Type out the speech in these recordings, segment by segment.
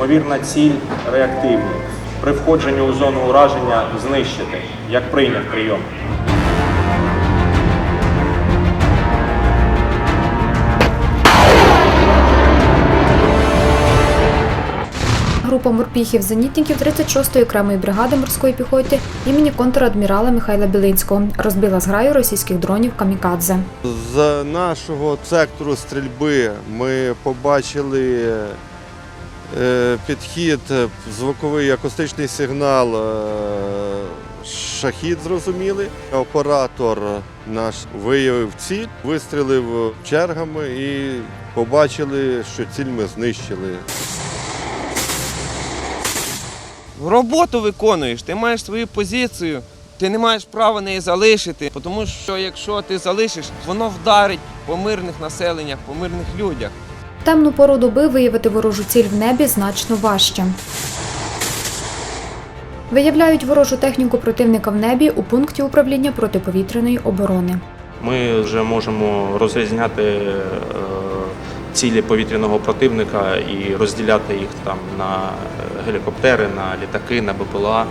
Ймовірна ціль реактивні. При входженні у зону ураження знищити. Як прийняв прийом. Група морпіхів-зенітників 36-ї окремої бригади морської піхоти імені контрадмірала Михайла Білинського розбила зграю російських дронів Камікадзе. З нашого сектору стрільби ми побачили підхід, е, звуковий акустичний сигнал е, шахід зрозуміли. Оператор наш виявив ціль, вистрілив чергами і побачили, що ціль ми знищили. роботу виконуєш, ти маєш свою позицію, ти не маєш права неї залишити, тому що якщо ти залишиш, воно вдарить по мирних населеннях, по мирних людях. Темну пору доби виявити ворожу ціль в небі значно важче. Виявляють ворожу техніку противника в небі у пункті управління протиповітряної оборони. Ми вже можемо розрізняти е, цілі повітряного противника і розділяти їх там на е, гелікоптери, на літаки, на БПЛА.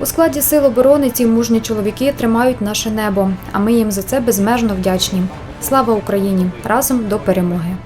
У складі сил оборони ці мужні чоловіки тримають наше небо, а ми їм за це безмежно вдячні. Слава Україні! Разом до перемоги!